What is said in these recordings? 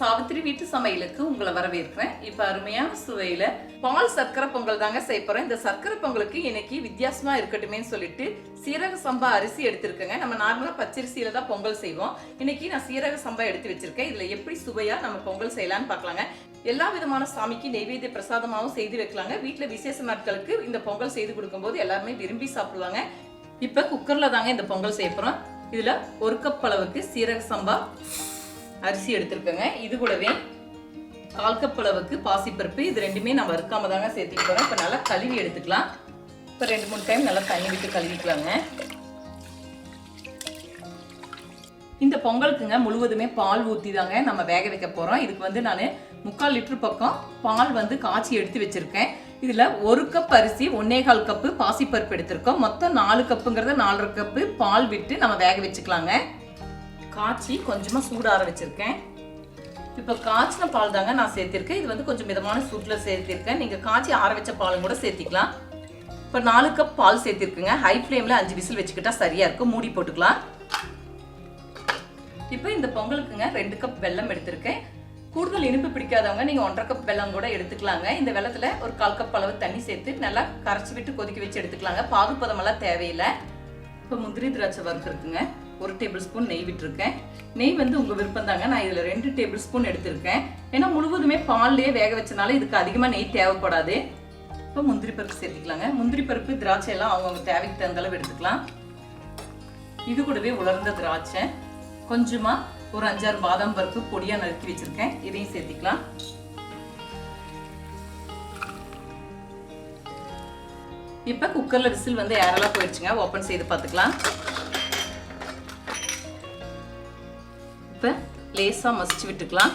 சாவித்திரி வீட்டு சமையலுக்கு உங்களை வரவேற்கிறேன். இப்ப அருமையான சுவையில பால் சர்க்கரை பொங்கல் தாங்க செய்ய போறேன். இந்த சர்க்கரை பொங்கலுக்கு இன்னைக்கு வித்தியாசமா இருக்கட்டுமேன்னு சொல்லிட்டு சீரக சம்பா அரிசி எடுத்திருக்கேங்க. நம்ம நார்மலா பச்சரிசியில தான் பொங்கல் செய்வோம். இன்னைக்கு நான் சீரக சம்பா எடுத்து வச்சிருக்கேன். இதுல எப்படி சுவையா நம்ம பொங்கல் செய்யலாம்னு பார்க்கலாங்க. எல்லா விதமான சாமிக்கு நெய்வேத்திய பிரசாதமாகவும் செய்து வைக்கலாங்க. வீட்டுல விசேஷ நாட்களுக்கு இந்த பொங்கல் செய்து கொடுக்கும்போது எல்லாருமே விரும்பி சாப்பிடுவாங்க. இப்ப குக்கர்ல தாங்க இந்த பொங்கல் செய்ய போறோம். இதுல ஒரு கப் அளவுக்கு சீரக சம்பா அரிசி எடுத்திருக்கேங்க. இது கூடவே கால் கப் அளவுக்கு பாசிப்பருப்பு இது ரெண்டுமே நான் வறுக்காம தாங்க சேர்த்துக்க போகிறேன் இப்போ நல்லா கழுவி எடுத்துக்கலாம். இப்போ ரெண்டு மூணு டைம் நல்லா தண்ணி விட்டு கழுவிக்கலாங்க. இந்த பொங்கலுக்குங்க முழுவதுமே பால் ஊற்றி தாங்க நம்ம வேக வைக்க போகிறோம் இதுக்கு வந்து நான் முக்கால் லிட்டர் பக்கம் பால் வந்து காய்ச்சி எடுத்து வச்சுருக்கேன். இதில் ஒரு கப் அரிசி ஒன்னே கால் கப்பு பாசிப்பருப்பு எடுத்திருக்கோம். மொத்தம் நாலு கப்புங்கிறத நாலரை கப்பு பால் விட்டு நம்ம வேக வச்சுக்கலாங்க. காய்ச்சி கொஞ்சமாக சூடார வச்சுருக்கேன். இப்போ காய்ச்சின பால் தாங்க நான் சேர்த்திருக்கேன். இது வந்து கொஞ்சம் மிதமான சூட்டில் சேர்த்திருக்கேன். நீங்கள் காய்ச்சி ஆற வச்ச பாலும் கூட சேர்த்திக்கலாம். இப்போ நாலு கப் பால் சேர்த்திருக்குங்க. ஹை ஃப்ளேமில் அஞ்சு விசில் வச்சுக்கிட்டா சரியாக இருக்கும். மூடி போட்டுக்கலாம். இப்போ இந்த பொங்கலுக்குங்க ரெண்டு கப் வெல்லம் எடுத்திருக்கேன். கூடுதல் இனிப்பு பிடிக்காதவங்க நீங்கள் ஒன்றரை கப் வெல்லம் கூட எடுத்துக்கலாங்க. இந்த வெள்ளத்தில் ஒரு கால் கப் அளவு தண்ணி சேர்த்து நல்லா கரைச்சி விட்டு கொதிக்க வச்சு எடுத்துக்கலாங்க. பாகுப்பதமெல்லாம் தேவையில்லை. இப்போ முந்திரி திராட்சை வறுத்துருக்குங்க ஒரு டேபிள் ஸ்பூன் நெய் விட்டுருக்கேன். நெய் வந்து உங்கள் விருப்பம் தாங்க. நான் இதில் ரெண்டு டேபிள் ஸ்பூன் எடுத்திருக்கேன். ஏன்னா முழுவதுமே பால்லேயே வேக வச்சனால இதுக்கு அதிகமாக நெய் தேவைப்படாது. இப்போ முந்திரி பருப்பு சேர்த்துக்கலாங்க. முந்திரி பருப்பு திராட்சை எல்லாம் அவங்கவுங்க தேவைக்கு தகுந்த அளவு எடுத்துக்கலாம். இது கூடவே உலர்ந்த திராட்சை. கொஞ்சமாக ஒரு அஞ்சாறு பாதாம் பருப்பு பொடியாக நறுக்கி வச்சிருக்கேன். இதையும் சேர்த்துக்கலாம். இப்போ குக்கரில் விசில் வந்து ஏரலாக போயிடுச்சுங்க. ஓப்பன் செய்து பார்த்துக்கலாம். இப்போ லேசாக மசிச்சு விட்டுக்கலாம்.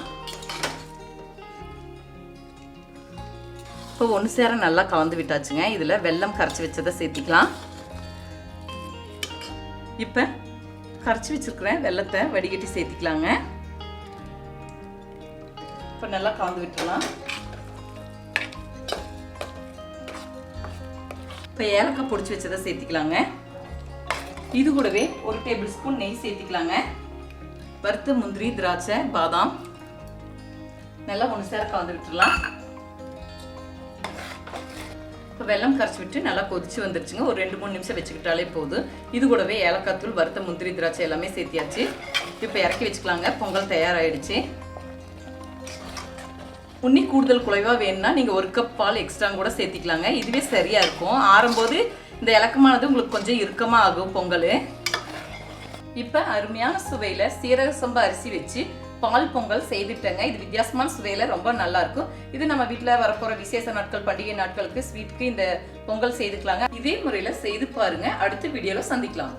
இப்போ ஒன்று சேர நல்லா கலந்து விட்டாச்சுங்க. இதில் வெல்லம் கரைச்சி வச்சதை சேர்த்திக்கலாம். இப்போ கரைச்சி வச்சிருக்கிறேன் வெள்ளத்தை வடிகட்டி சேர்த்திக்கலாங்க. இப்போ நல்லா கலந்து விட்டுடலாம் இப்போ ஏலக்காய் பொடிச்சு வச்சதை சேர்த்திக்கலாங்க. இது கூடவே ஒரு டேபிள் ஸ்பூன் நெய் சேர்த்திக்கலாங்க. வறுத்த முந்திரி திராட்சை பாதாம். நல்லா ஒன்று சேர கலந்து இப்போ வெல்லம் கரைச்சி விட்டு நல்லா கொதிச்சு வந்துருச்சுங்க. ஒரு ரெண்டு மூணு நிமிஷம் வச்சுக்கிட்டாலே போதும். இது கூடவே ஏலக்காய் தூள் வறுத்த முந்திரி திராட்சை எல்லாமே சேர்த்தியாச்சு. இப்போ இறக்கி வச்சுக்கலாங்க. பொங்கல் தயாராகிடுச்சு உன்னி கூடுதல் குலைவாக வேணும்னா நீங்கள் ஒரு கப் பால் எக்ஸ்ட்ரா கூட சேர்த்திக்கலாங்க. இதுவே சரியாக இருக்கும். ஆறும்போது இந்த இலக்கமானது உங்களுக்கு கொஞ்சம் இறுக்கமாக ஆகும் பொங்கல். இப்போ அருமையான சுவையில் சீரக சம்பா அரிசி வச்சு பால் பொங்கல் செய்துட்டேங்க. இது வித்தியாசமான சுவையில் ரொம்ப நல்லா இருக்கும் இது நம்ம வீட்டில் வரப்போகிற விசேஷ நாட்கள் பண்டிகை நாட்களுக்கு ஸ்வீட்டுக்கு இந்த பொங்கல் செய்துக்கலாங்க. இதே முறையில் செய்து பாருங்க. அடுத்த வீடியோவில் சந்திக்கலாம்.